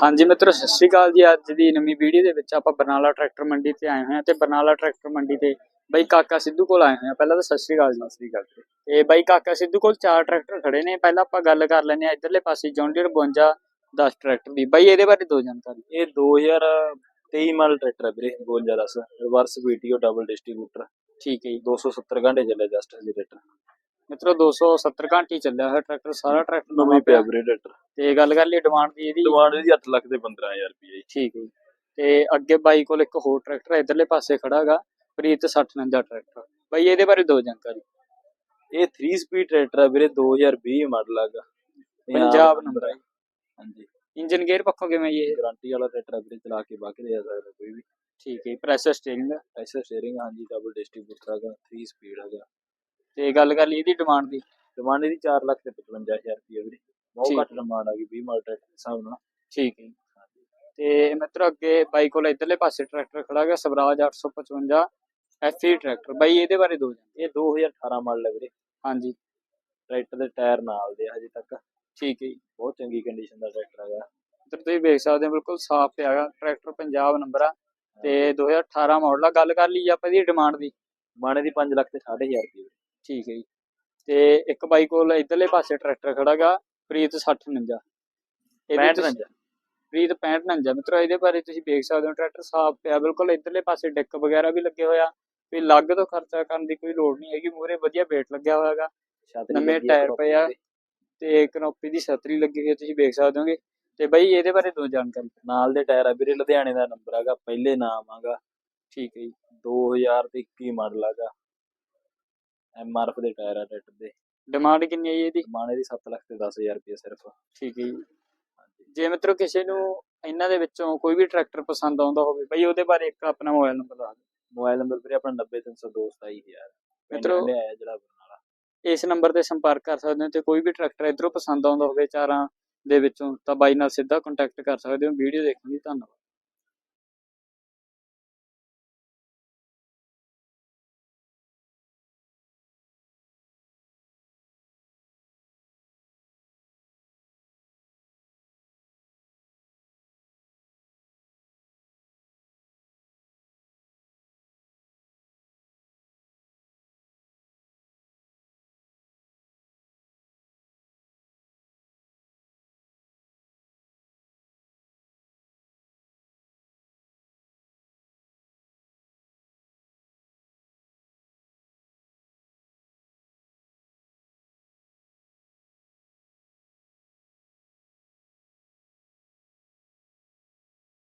ਹਾਂਜੀ ਮਿੱਤਰੋ ਸਤਿ ਸ਼੍ਰੀ ਅਕਾਲ ਜੀ। ਅੱਜ ਦੀ ਨਵੀਂ ਵੀਡੀਓ ਦੇ ਵਿੱਚ ਆਪਾਂ ਬਰਨਾਲਾ ਟਰੈਕਟਰ ਮੰਡੀ ਤੇ ਆਏ ਹੋਏ ਹਾਂ ਤੇ ਬਰਨਾਲਾ ਟਰੈਕਟਰ ਮੰਡੀ ਤੇ ਬਾਈ ਕਾਕਾ ਸਿੱਧੂ ਕੋਲ ਆਏ ਹੋਏ ਹਾਂ। ਪਹਿਲਾਂ ਤਾਂ ਸਤਿ ਸ਼੍ਰੀ ਅਕਾਲ ਜੀ। ਸਤਿ ਸ਼੍ਰੀ ਅਕਾਲ ਤੇ ਬਾਈ ਕਾਕਾ ਸਿੱਧੂ ਕੋਲ ਚਾਰ ਟਰੈਕਟਰ ਖੜੇ ਨੇ। ਪਹਿਲਾਂ ਆਪਾਂ ਗੱਲ ਕਰ ਲੈਂਦੇ ਹਾਂ ਇਧਰਲੇ ਪਾਸੇ ਜੌਂਡੀਅਰ 52 10 ਟਰੈਕਟਰ ਦੀ। ਬਾਈ ਇਹਦੇ ਬਾਰੇ ਦੋ ਜਾਣਕਾਰੀ ਇਹ 2023 ਮਾਡਲ ਟਰੈਕਟਰ ਹੈ ਵੀਰੇ 5210 ਰਿਵਰਸ ਵੀਟੀਓ ਡਬਲ ਡਿਸਟ੍ਰੀਬਿਊਟਰ ਠੀਕ ਹੈ ਜੀ। 270 ਘੰਟੇ ਚੱਲੇ ਜਸਟ ਹਜੇ ਟਰੈਕਟਰ। ਮਿੱਤਰੋ 270 ਘੰਟੇ ਚੱਲਿਆ ਹੋਇਆ ਟਰੈਕਟਰ ਸਾਰਾ ਟਰੈਕਟਰ ਨਵਾਂ ਨਵੇਂ ਪਿਆ ਵੀਰੇ ਟਰੈਕਟਰ ਤੇ ਗੱਲ ਕਰ ਲਈ ਡਿਮਾਂਡ ਦੀ ਇਹਦੀ। ਡਿਮਾਂਡ ਇਹਦੀ 8 ਲੱਖ ਤੇ 15000 ਰੁਪਏ ਠੀਕ ਹੈ। ਤੇ ਅੱਗੇ ਬਾਈ ਕੋਲ ਇੱਕ ਹੋਰ ਟਰੈਕਟਰ ਇਧਰਲੇ ਪਾਸੇ ਖੜਾ ਹੈਗਾ ਪ੍ਰੀਤ 6049 ਟਰੈਕਟਰ ਬਾਈ ਇਹਦੇ ਬਾਰੇ ਦੋ ਜਾਣਕਾਰੀ। ਇਹ 3 ਸਪੀਡ ਟਰੈਕਟਰ ਹੈ ਵੀਰੇ 2020 ਮਾਡਲ ਹੈਗਾ ਪੰਜਾਬ ਨੰਬਰ ਹੈ ਹਾਂਜੀ। ਇੰਜਨ ਗੇਅਰ ਪੱਖੋਂ ਕਿਵੇਂ ਇਹ? ਗਾਰੰਟੀ ਵਾਲਾ ਟਰੈਕਟਰ ਹੈ ਵੀਰੇ ਚਲਾ ਕੇ ਬਾਕੀ ਦੇ ਸਕਦਾ ਕੋਈ ਵੀ। ਠੀਕ ਹੈ ਪ੍ਰੈਸ਼ਰ ਸਟੀਅਰਿੰਗ ਐਸਾ ਸਟੀਅਰਿੰਗ ਹਾਂਜੀ ਡਬਲ ਡਿਸਟ੍ਰੀਬਿਊਟਰ ਹੈਗਾ 3 ਸਪੀਡ ਹੈਗਾ। ਤੇ ਗੱਲ ਕਰ ਲਈ ਇਹਦੀ ਡਿਮਾਂਡ ਦੀ। ਡਿਮਾਂਡ ਇਹਦੀ 4 ਲੱਖ ਤੇ 55000 ਰੁਪਏ ਵੀਰੇ। ਬਹੁਤ ਘੱਟ ਡਿਮਾਂਡ ਆ ਗਈ 20 ਮਾਡਲ ਟਰੈਕਟਰ ਦੇ ਹਿਸਾਬ ਨਾਲ। ਠੀਕ ਹੈ। ਤੇ ਮਿੱਤਰ ਅੱਗੇ ਬਾਈ ਕੋਲ ਇਧਰਲੇ ਪਾਸੇ ਟਰੈਕਟਰ ਖੜਾ ਹੈਗਾ ਸਵਰਾਜ 855 ਐਫਈ ਟਰੈਕਟਰ। ਬਾਈ ਇਹਦੇ ਬਾਰੇ ਦੋ ਇਹ 2018 ਮਾਡਲ ਹੈ ਵੀਰੇ। ਹਾਂਜੀ। ਟਰੈਕਟਰ ਦੇ ਟਾਇਰ ਨਾਲ ਦੇ ਹਜੇ ਤੱਕ। ਠੀਕ ਹੈ ਬਹੁਤ ਚੰਗੀ ਕੰਡੀਸ਼ਨ ਦਾ ਟਰੈਕਟਰ ਹੈਗਾ। ਇੱਧਰ ਤੁਸੀਂ ਵੇਖ ਸਕਦੇ ਹੋ ਬਿਲਕੁਲ ਸਾਫ਼ ਪਿਆ ਹੈਗਾ। ਟਰੈਕਟਰ ਪੰਜਾਬ ਨੰਬਰ ਆ। ਤੇ 2018 ਮਾਡਲ ਆ। ਗੱਲ ਕਰ ਲਈ ਆਪਾਂ ਇਹਦੀ ਡਿਮਾਂਡ ਦੀ। ਮਾਣੇ ਦੀ 5 ਲੱਖ ਤੇ 6500 ਰੁਪਏ ਠੀਕ ਹੈ ਜੀ। ਤੇ ਇੱਕ ਬਾਈ ਕੋਲ ਇਧਰਲੇ ਪਾਸੇ ਟਰੈਕਟਰ ਖੜਾਗਾ ਪ੍ਰੀਤ 6049 ਇਹਦੇ 65 ਤੁਸੀਂ- ਪ੍ਰੀਤ 6549 ਮਿੱਤਰੋ ਇਹਦੇ ਬਾਰੇ ਤੁਸੀਂ ਵੇਖ ਸਕਦੇ ਹੋ ਟਰੈਕਟਰ ਸਾਫ਼ ਪਿਆ ਬਿਲਕੁਲ ਇਧਰਲੇ ਪਾਸੇ ਡੈਕ ਵਗੈਰਾ ਵੀ ਲੱਗੇ ਹੋਇਆ ਵੀ ਲੱਗ ਤੋਂ ਖਰਚਾ ਕਰਨ ਦੀ ਕੋਈ ਲੋੜ ਨਹੀਂ ਹੈਗੀ ਮੂਰੇ ਵਧੀਆ ਵੇਟ ਲੱਗਿਆ ਹੋਇਆ ਹੈਗਾ ਛਤਰੀ ਨਵੇਂ ਟਾਇਰ ਪਏ ਆ। ਤੇ ਕਨੋਪੀ ਦੀ ਛਤਰੀ ਲੱਗੀ ਹੋਈ ਹੈ ਤੁਸੀਂ ਵੇਖ ਸਕਦੇ ਹੋਗੇ। ਤੇ ਬਾਈ ਇਹਦੇ ਬਾਰੇ ਦੋ ਜਾਣਕਾਰੀ ਨਾਲ ਦੇ ਟਾਇਰ ਆ ਵੀਰੇ ਲੁਧਿਆਣੇ ਦਾ ਨੰਬਰ ਹੈਗਾ ਪਹਿਲੇ ਨਾਮ ਹੈਗਾ। ਠੀਕ ਹੈ ਜੀ। 2021 ਮਾਡਲ ਹੈਗਾ। ਐਮਆਰਐਫ ਦੇ ਟਾਇਰ ਆ ਟਰੈਕਟਰ ਦੇ। ਡਿਮਾਂਡ ਕਿੰਨੀ ਹੈ ਜੀ ਇਹਦੀ? ਮਾਣੇ ਦੀ 7 ਲੱਖ ਤੇ 10000 ਰੁਪਏ ਸਿਰਫ। ਠੀਕ ਹੈ ਜੀ। ਜੇ ਮਿੱਤਰੋ ਕਿਸੇ ਨੂੰ ਇਹਨਾਂ ਦੇ ਵਿੱਚੋਂ ਕੋਈ ਵੀ ਟਰੈਕਟਰ ਪਸੰਦ ਆਉਂਦਾ ਹੋਵੇ ਬਈ ਉਹਦੇ ਬਾਰੇ ਇੱਕ ਆਪਣਾ ਮੋਬਾਈਲ ਨੰਬਰ ਦੱਸ ਦਿਓ। ਮੋਬਾਈਲ ਨੰਬਰ ਵੀਰੇ ਆਪਣਾ 90302 ਮਿੱਤਰੋ- ਲਿਆਇਆ ਜਿਹੜਾ ਬਰਨਾਲਾ। ਇਸ ਨੰਬਰ ਤੇ ਸੰਪਰਕ ਕਰ ਸਕਦੇ ਹੋ ਤੇ ਕੋਈ ਵੀ ਟਰੈਕਟਰ ਇਧਰੋਂ ਪਸੰਦ ਆਉਂਦਾ ਹੋਵੇ ਚਾਰਾਂ ਦੇ ਵਿੱਚੋਂ ਤਾਂ ਬਾਈ ਨਾਲ ਸਿੱਧਾ ਕੰਟੈਕਟ ਕਰ ਸਕਦੇ ਹੋ। ਵੀਡੀਓ ਦੇਖਣ ਲਈ ਧੰਨਵਾਦ।